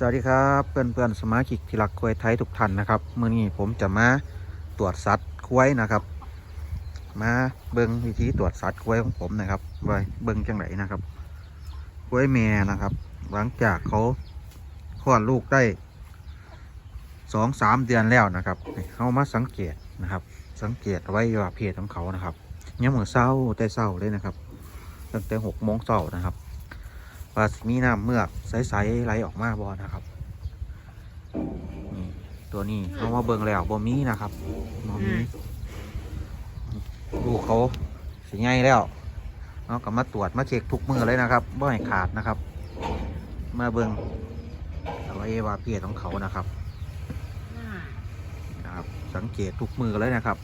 สวัสดีครับเพื่อนเพื่อนๆสมาชิกที่รักควายไทยทุกท่านนะครับเมื่อนี้ผมจะมาตรวจสัตว์ควายนะครับ มาเบิ้งวิธีตรวจสัตว์ควายของผมนะครับไว้เบิ้งจังไหนนะครับควายแม่นะครับ หลังจากเขาคลอดลูกได้สองสามเดือนแล้วนะครับเขามาสังเกตนะครับ สังเกตไว้ว่าเพศของเขานะครับยังมือนเศร้าแต่เศร้าเลยนะครับตั้งแต่หกโมงเช้านะครับ ว่าสิมีน้ำเมือกใสๆไหลออกมาบ่นะครับนี่ตัวนี้เอามาเบิ่งแล้วบ่มีนะครับบ่มีลูกเขาสิใหญ่แล้วเอากลับมาตรวจมาเช็คทุกมือเลยนะครับบ่ให้ขาดนะครับ มาเบิ่งอวัยวะเพศของเขานะครับนะครับ สังเกตทุกมือเลยนะครับ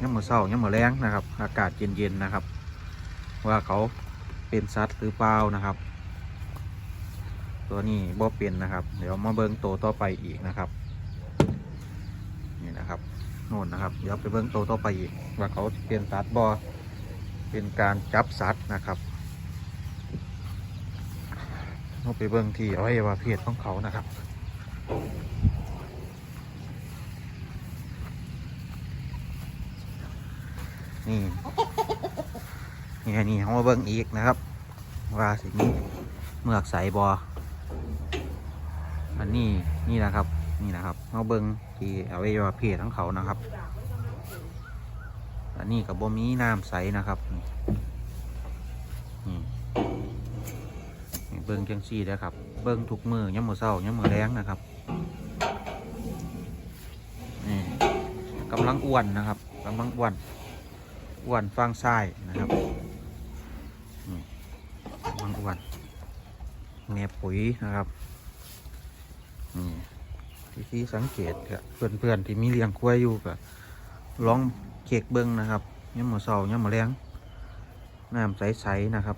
ย่ำมือเศร้าย่ำมือแรงนะครับ อากาศเย็นๆนะครับ ว่าเขาเป็นสัตว์หรือเปล่านะครับ ตัวนี้บ่เป็นนะครับ เดี๋ยวมาเบิ้งโตัวต่อไปอีกนะครับ นี่นะครับโน่นนะครับ เดี๋ยวไปเบิ้งโตัวต่อไปอีก ว่าเขาเป็นสัตว์บ่เป็นการจับสัตว์นะครับเราไปเบิ้งที่อวัยวะเพศของเขานะครับนี่นี่นี่เขามาเบิ้งอีกนะครับ ว่าสิมีเมือกใสบอ อันนี้นี่นะครับนี่นะครับเขาเบิ้งที่อวัยวะเพศของเขานะครับ อันนี้กับบ่มีน้ำใสนะครับนี่เบิ้งจังซี่นะครับ เบิ้งทุกมือย่ำมือเศร้าย่ำมือแรงนะครับนี่กำลังอ้วนนะครับกำลังอ้วนอ้วนฟางซ้ายนะครับนี่กำลังอ้วนแม่ปุ๋ยนะครับ นี่ที่ที่สังเกตกับเพื่อนๆที่มีเลี้ยงควยอยู่ก็ลองเช็คเบิ้งนะครับย่ำมือเศร้าย่ำมือแรงน้ำใสๆนะครับ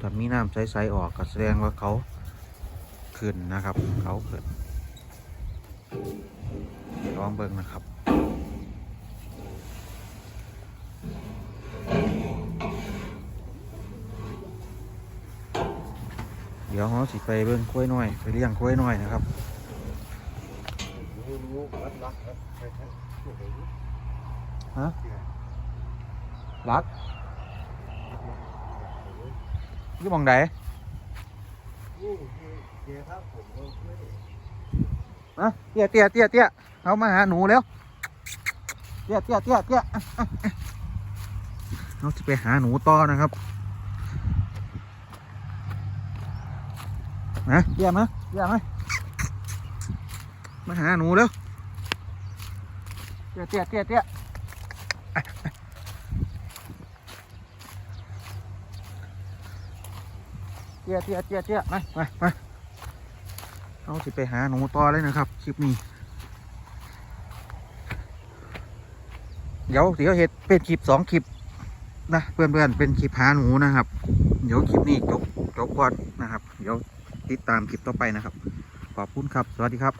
ถ้ามีน้ำใสๆออกก็แสดงว่าเขาขึ้นนะครับ เขาขึ้นลองเบิ้งนะครับเดี๋ยวเราสิไปเบิ้งกล้วยน้อย ไปเลี้ยงกล้วยน้อยนะครับ ฮะรักอยี่มองไหนนะเตี้ยเตี้ยเตี้ยเตี้ยเอามาหาหนูแล้ว เตี้ยเตี้ยเตี้ยเตี้ยเราจะไปหาหนูต่อนะครับนะเยี่ยมะเยี่ยมไหมมาหาหนูแล้ว เตี้ยเตี้ยเตี้ยเตี้ยเตี้ยเตี้ยเตี้ยเตี้ยไปไปไปเราสิไปหาหนูต่อเลยนะครับคลิปนี้เดี๋ยวเดี๋ยวเห็ดเป็นคลิปสองคลิปนะเพื่อนเพื่อนๆเป็นคลิปหาหนูนะครับ เดี๋ยวคลิปนี้จบจบก่อนนะครับ เดี๋ยวติดตามคลิปต่อไปนะครับ ขอบคุณครับ สวัสดีครับ